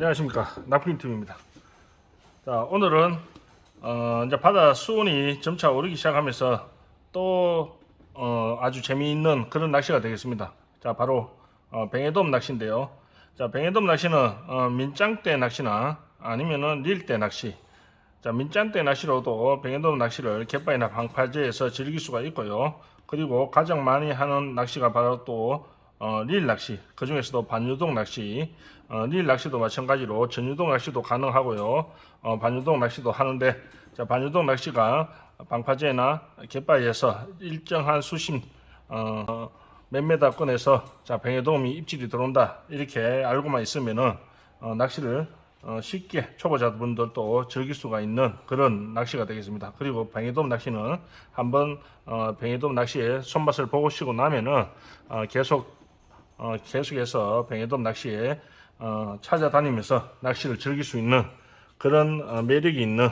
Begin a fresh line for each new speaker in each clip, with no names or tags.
안녕하십니까 납킨팀입니다. 자 오늘은 어, 이제 바다 수온이 점차 오르기 시작하면서 또 어, 아주 재미있는 그런 낚시가 되겠습니다. 자 바로 어, 뱅에돔 낚시인데요. 자 뱅에돔 낚시는 어, 민짱대 낚시나 아니면은 릴대 낚시. 자 민짱대 낚시로도 뱅에돔 낚시를 갯바위나 방파제에서 즐길 수가 있고요. 그리고 가장 많이 하는 낚시가 바로 또 어, 릴 낚시, 그 중에서도 반유동 낚시, 어, 릴 낚시도 마찬가지로 전유동 낚시도 가능하고요. 어, 반유동 낚시도 하는데, 자, 반유동 낚시가 방파제나 갯바위에서 일정한 수심, 어, 어, 몇 메다권에서 자, 뱅에돔이 입질이 들어온다. 이렇게 알고만 있으면은, 어, 낚시를 어, 쉽게 초보자분들도 즐길 수가 있는 그런 낚시가 되겠습니다. 그리고 뱅에돔 낚시는 한번 어, 뱅에돔 낚시의 손맛을 보고 쉬고 나면은 어, 계속 어, 계속해서 뱅에돔 낚시에 어, 찾아다니면서 낚시를 즐길 수 있는 그런 어, 매력이 있는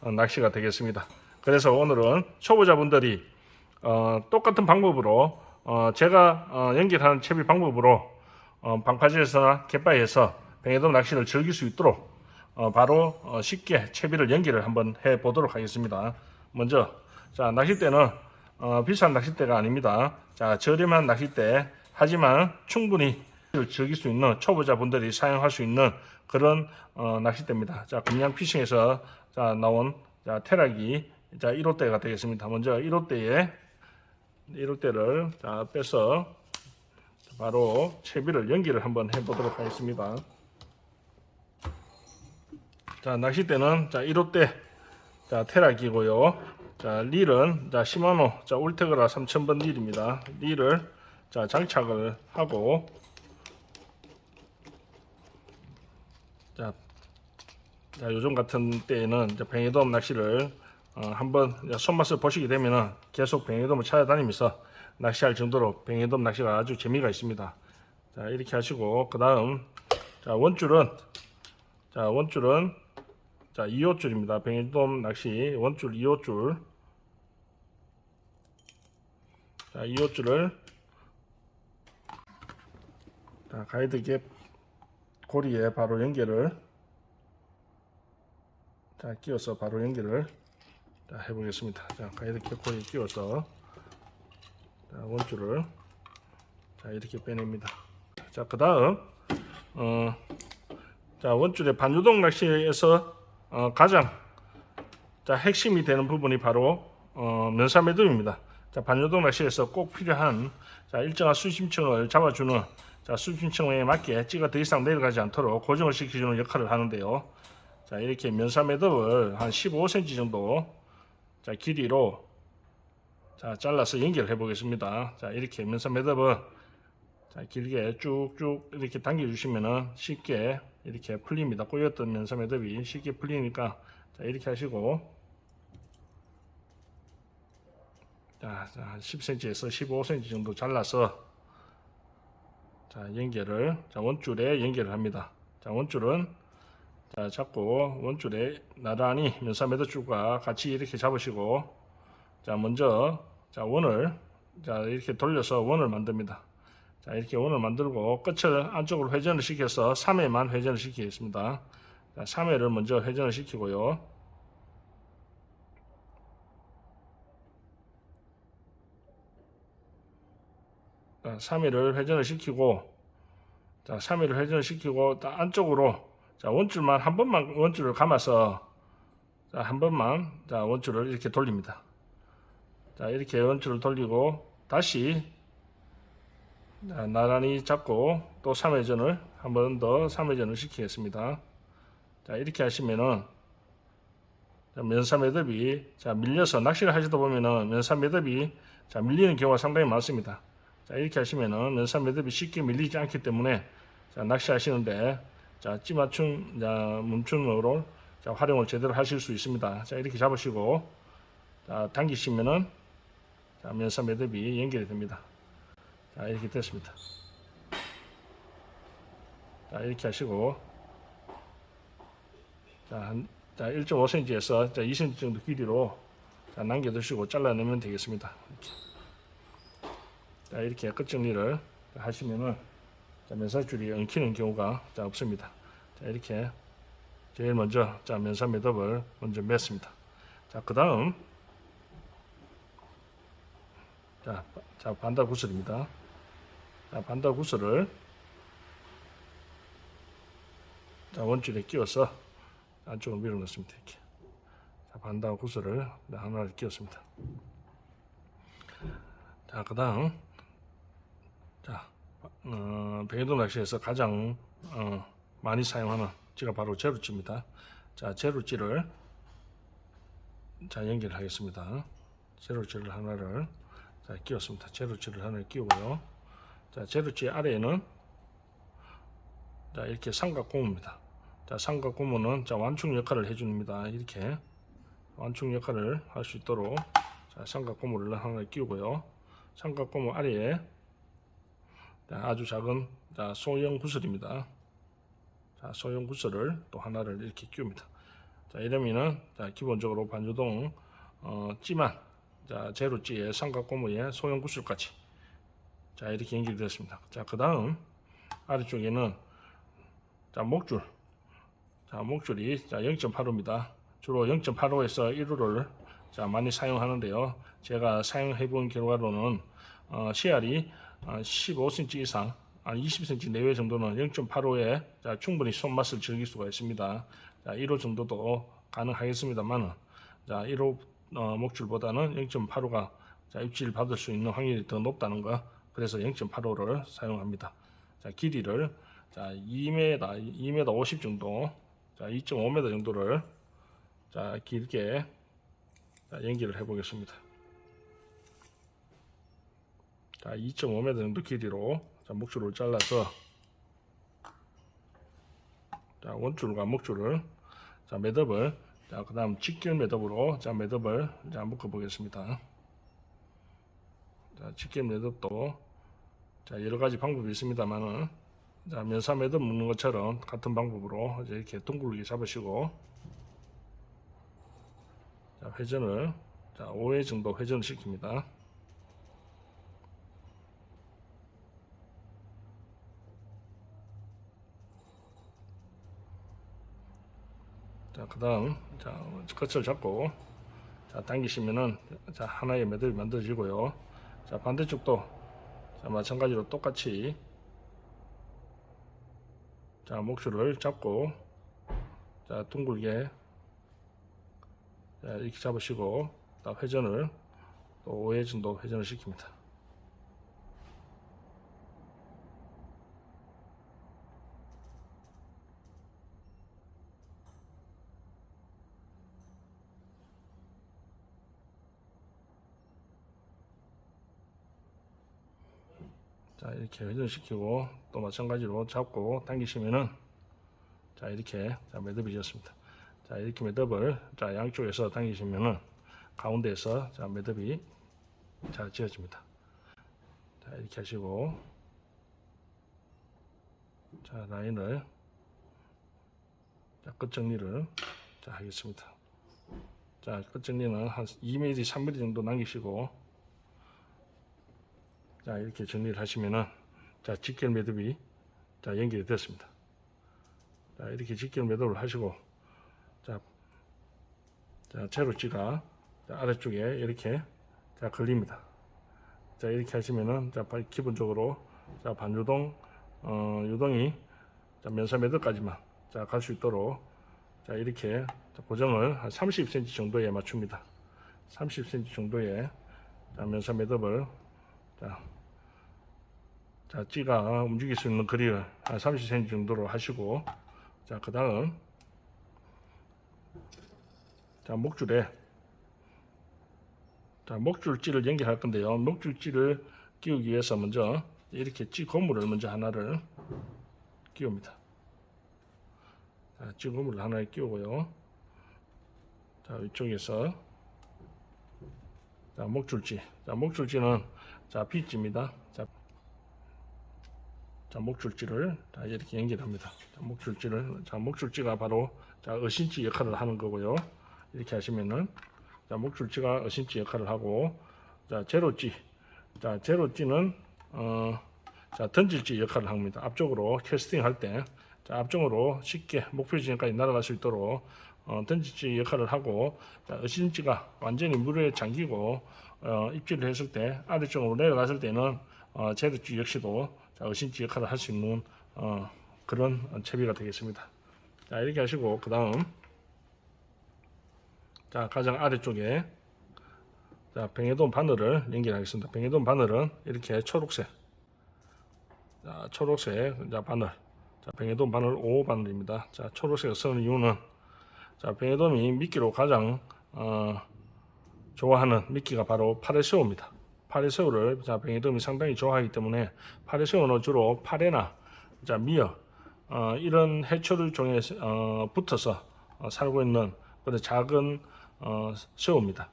어, 낚시가 되겠습니다. 그래서 오늘은 초보자분들이 어, 똑같은 방법으로 어, 제가 어, 연결하는 채비 방법으로 어, 방파제에서나 갯바위에서 뱅에돔 낚시를 즐길 수 있도록 어, 바로 어, 쉽게 채비를 연결을 한번 해 보도록 하겠습니다. 먼저 자 낚싯대는 어, 비싼 낚싯대가 아닙니다. 자 저렴한 낚싯대 하지만 충분히 즐길 수 있는 초보자분들이 사용할 수 있는 그런 어, 낚싯대입니다. 자 금양 피싱에서 자 나온 자 테라기 자 1호대가 되겠습니다. 먼저 1호대에 1호대를 자 빼서 바로 채비를 연기를 한번 해보도록 하겠습니다. 자 낚싯대는 자 1호대 자 테라기고요. 자 릴은 자 시마노 자 울테그라 3000번 릴입니다. 릴을 자 장착을 하고 자, 자 요즘 같은 때에는 이제 뱅에돔 낚시를 어, 한번 손맛을 보시게 되면은 계속 뱅에돔을 찾아다니면서 낚시할 정도로 뱅에돔 낚시가 아주 재미가 있습니다. 자 이렇게 하시고 그 다음 자 원줄은 자 원줄은 자 2호줄입니다. 뱅에돔 낚시 원줄 2호줄 자 2호줄을 자, 가이드 갭 고리에 바로 연결을 자 끼워서 바로 연결을 자, 해보겠습니다. 자 가이드 갭 고리에 끼워서 자, 원줄을 자 이렇게 빼냅니다. 자 그 다음 어, 자 원줄의 반유동 낚시에서 어, 가장 자 핵심이 되는 부분이 바로 어, 면사 매듭입니다. 자 반유동 낚시에서 꼭 필요한 자 일정한 수심층을 잡아주는 자, 수심층에 맞게 찌가 더 이상 내려가지 않도록 고정을 시켜주는 역할을 하는데요. 자, 이렇게 면사 매듭을 한 15cm 정도 자, 길이로 자, 잘라서 연결해 보겠습니다. 자, 이렇게 면사 매듭을 자, 길게 쭉쭉 이렇게 당겨 주시면은 쉽게 이렇게 풀립니다. 꼬였던 면사 매듭이 쉽게 풀리니까 자, 이렇게 하시고 자, 자, 한 10cm에서 15cm 정도 잘라서 자, 연결을 자, 원줄에 연결을 합니다. 자, 원줄은 자, 잡고 원줄에 나란히 면사 매듭줄과 같이 이렇게 잡으시고 자, 먼저 자, 원을 자, 이렇게 돌려서 원을 만듭니다. 자, 이렇게 원을 만들고 끝을 안쪽으로 회전을 시켜서 3회만 회전을 시키겠습니다. 자, 3회를 먼저 회전을 시키고요. 자, 3회를 회전을 시키고 자, 3회를 회전을 시키고 딱 안쪽으로 자, 원줄만 한 번만 원줄을 감아서 자, 한 번만 자, 원줄을 이렇게 돌립니다. 자, 이렇게 원줄을 돌리고 다시 자, 나란히 잡고 또 3회전을 한 번 더 3회전을 시키겠습니다. 자, 이렇게 하시면은 자, 면사 매듭이 자, 밀려서 낚시를 하시다 보면은 면사 매듭이 자, 밀리는 경우가 상당히 많습니다. 자, 이렇게 하시면은 면사 매듭이 쉽게 밀리지 않기 때문에 자, 낚시하시는데 자, 찌맞춤 자, 멈춤으로 자, 활용을 제대로 하실 수 있습니다. 자, 이렇게 잡으시고 자, 당기시면은 자, 면사 매듭이 연결이 됩니다. 자, 이렇게 됐습니다. 자, 이렇게 하시고 자, 한, 자 1.5cm에서 자, 2cm 정도 길이로 자, 남겨두시고 잘라내면 되겠습니다. 이렇게. 자, 이렇게 끝 정리를 하시면은 자, 면사줄이 엉키는 경우가 자, 없습니다. 자, 이렇게 제일 먼저 자 면사 매듭을 먼저 맸습니다. 자, 그 다음 자, 자 반달 구슬입니다. 자, 반달 구슬을 자, 원줄에 끼워서 안쪽으로 밀어 넣습니다. 이렇게. 자, 반달 구슬을 하나를 끼웠습니다. 자, 그 다음 자, 어, 백일동 낚시에서 가장 어, 많이 사용하는 찌가 바로 제루찌입니다. 자, 제루찌를 자 연결하겠습니다. 제루찌를 하나를 자 끼웠습니다. 제루찌를 하나를 끼우고요. 자, 제루찌 아래에는 자 이렇게 삼각 고무입니다. 자, 삼각 고무는 자 완충 역할을 해줍니다. 이렇게 완충 역할을 할 수 있도록 자, 삼각 고무를 하나 끼우고요. 삼각 고무 아래에 자, 아주 작은 자, 소형 구슬입니다. 자, 소형 구슬을 또 하나를 이렇게 끼웁니다. 자, 이러면은 자, 기본적으로 반주동 어, 찌만 자, 제로찌의 삼각고무의 소형 구슬까지 자, 이렇게 연결되었습니다. 자, 그 다음 아래쪽에는 자, 목줄 자, 목줄이 자, 0.85입니다. 주로 0.85에서 1호를 자, 많이 사용하는데요. 제가 사용해 본 결과로는 어, CR이 15cm 이상, 한 20cm 내외 정도는 0.85에 자, 충분히 손맛을 즐길 수가 있습니다. 자, 1호 정도도 가능하겠습니다만, 자, 1호 어, 목줄보다는 0.85가 자, 입질 받을 수 있는 확률이 더 높다는 거, 그래서 0.85를 사용합니다. 자, 길이를 자, 2m, 2m 50 정도, 자, 2.5m 정도를 자, 길게 자, 연결을 해 보겠습니다. 자, 2.5m 정도 길이로 자, 목줄을 잘라서 자, 원줄과 목줄을 자, 매듭을 자, 그 다음 직결 매듭으로 자, 매듭을 자, 묶어 보겠습니다. 자, 직결 매듭도 자, 여러 가지 방법이 있습니다만은 자, 면사 매듭 묶는 것처럼 같은 방법으로 이제 이렇게 둥글게 잡으시고 자, 회전을 자, 5회 정도 회전을 시킵니다. 그 다음, 자, 끝을 잡고, 자, 당기시면은, 자, 하나의 매듭이 만들어지고요. 자, 반대쪽도, 자, 마찬가지로 똑같이, 자, 목줄을 잡고, 자, 둥글게, 자, 이렇게 잡으시고, 또 회전을, 또 5회 정도 회전을 시킵니다. 자 이렇게 회전시키고 또 마찬가지로 잡고 당기시면은 자 이렇게 자 매듭이 되었습니다. 자 이렇게 매듭을 자 양쪽에서 당기시면은 가운데에서 자 매듭이 잘 지어집니다. 자 이렇게 하시고 자 라인을 자 끝정리를 자 하겠습니다. 자 끝정리는 한 2mm 3mm 정도 남기시고 자 이렇게 정리를 하시면은 자 직결 매듭이 자 연결이 됐습니다. 자 이렇게 직결 매듭을 하시고 자, 자 자, 아래쪽에 이렇게 자 걸립니다. 자 이렇게 하시면은 자 바- 기본적으로 자 반유동 어, 유동이 자 면사 매듭까지만 자 갈 수 있도록 자 이렇게 자, 고정을 한 30cm 정도에 맞춥니다. 30cm 정도의 자, 면사 매듭을 자, 자, 찌가 움직일 수 있는 거리를 한 30cm 정도로 하시고, 자, 그 다음, 자, 목줄에, 자, 목줄찌를 연결할 건데요. 목줄찌를 끼우기 위해서 먼저 이렇게 찌 고무를 먼저 하나를 끼웁니다. 자, 찌 고무를 하나 끼우고요. 자, 이쪽에서, 자, 목줄찌. 자, 목줄찌는, 자. 자, 자, 목줄지를 자, 이렇게 연결합니다. 자, 목줄지를 자, 목줄지가 바로 자, 어신지 역할을 하는 거고요. 이렇게 하시면은 자, 목줄지가 어신지 역할을 하고 자, 제로지. 자, 제로지는 어, 자, 던질지 역할을 합니다. 앞쪽으로 캐스팅 할때 자, 앞쪽으로 쉽게 목표 지점까지 날아갈 수 있도록 어, 던지지 역할을 하고 자, 어신지가 완전히 물에 잠기고 어, 입질을 했을 때 아래쪽으로 내려갔을 때는 어, 제르지 역시도 자, 어신지 역할을 할 수 있는 어, 그런 채비가 되겠습니다. 자 이렇게 하시고 그 다음 자 가장 아래쪽에 자 병해돈 바늘을 연결하겠습니다. 병해돈 바늘은 이렇게 초록색 자 초록색 자 바늘 자 병해돈 바늘 5 바늘입니다. 자 초록색을 쓰는 이유는 자 병해돔이 미끼로 가장 어, 좋아하는 미끼가 바로 파레새우입니다. 파레새우를 자 병해돔이 상당히 좋아하기 때문에 파레새우는 주로 파레나 자 미어 어, 이런 해초를 종에 어, 붙어서 어, 살고 있는 그런 작은 어, 새우입니다.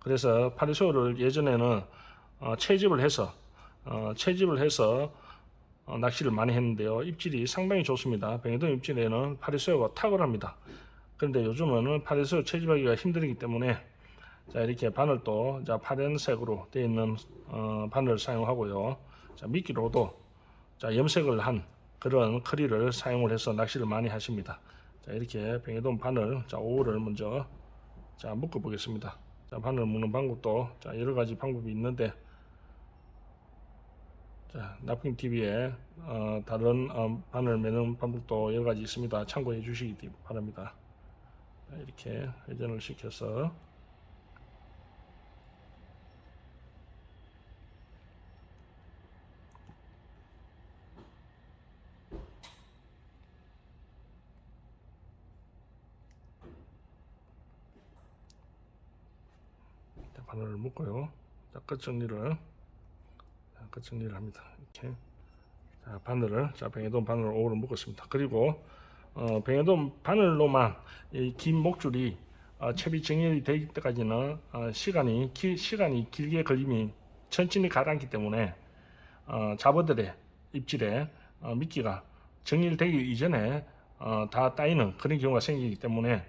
그래서 파리새우를 예전에는 어, 채집을 해서 어, 채집을 해서 어, 낚시를 많이 했는데요. 입질이 상당히 좋습니다. 병해돔 입질에는 파리새우가 탁월합니다. 그런데 요즘은 파리새우 채집하기가 힘들기 때문에 자 이렇게 바늘도 자 파란색으로 되어 있는 어, 바늘을 사용하고요. 자 미끼로도 자 염색을 한 그런 커리를 사용을 해서 낚시를 많이 하십니다. 자 이렇게 병해돔 바늘 자 5호를 먼저 자 묶어 보겠습니다. 자 바늘 묶는 방법도 자 여러 가지 방법이 있는데 자 나핑 TV에 어, 다른 어, 바늘 매는 방법도 여러 가지 있습니다. 참고해 주시기 바랍니다. 자, 이렇게 회전을 시켜서 바늘을 묶고요. 자, 끝 정리를 자, 끝 정리를 합니다. 이렇게 자, 바늘을 자 병해돔 바늘을 오로 묶었습니다. 그리고 어, 병해돔 바늘로만 이긴 목줄이 어, 채비 정렬이 되기 때까지는 어, 시간이 기, 시간이 길게 걸림이 천천히 가라앉기 때문에 어, 잡어들의 입질에 어, 미끼가 정렬되기 이전에 어, 다 따이는 그런 경우가 생기기 때문에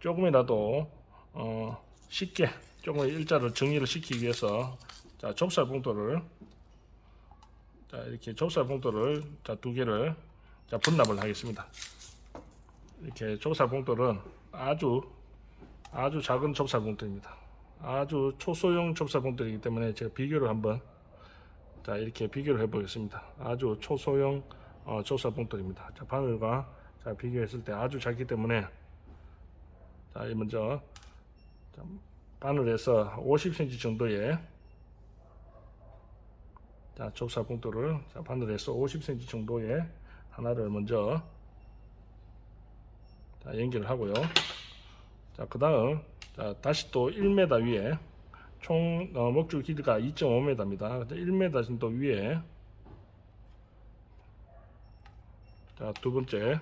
조금이라도 어, 쉽게 조금 일자를 정리를 시키기 위해서 자 좁쌀 봉돌을 자 이렇게 좁쌀 봉돌을 자두 개를 자 분납을 하겠습니다. 이렇게 좁쌀 봉돌은 아주 아주 작은 좁쌀 봉돌입니다. 아주 초소형 좁쌀 봉돌이기 때문에 제가 비교를 한번 자 이렇게 비교를 해보겠습니다. 아주 초소형 어, 좁쌀 봉돌입니다. 자 바늘과 자 비교했을 때 아주 작기 때문에 자이 먼저 자, 바늘에서 50cm 정도의 자 좁쌀 봉돌을 자 바늘에서 50cm 정도의 하나를 먼저 자 연결을 하고요. 자 그 다음 자 다시 또 1m 위에 총 어, 목줄 길이가 2.5m입니다. 1m 정도 위에 자 두 번째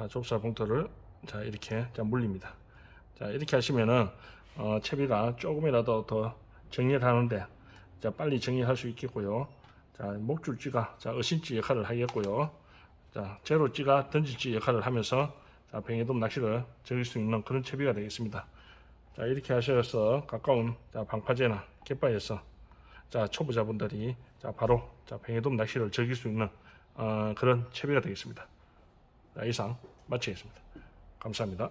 자, 좁쌀 봉투를 자 이렇게 자 물립니다. 자 이렇게 하시면은 어, 채비가 조금이라도 더 정렬하는데 자 빨리 정리할 수 있겠고요. 자 목줄지가 자 어신지 역할을 하겠고요. 자 제로지가 던질지 역할을 하면서 자 병해돔 낚시를 즐길 수 있는 그런 채비가 되겠습니다. 자 이렇게 하셔서 가까운 자 방파제나 갯바에서 자 초보자분들이 자 바로 자 병해돔 낚시를 즐길 수 있는 어, 그런 채비가 되겠습니다. 자, 이상 마치겠습니다. 감사합니다.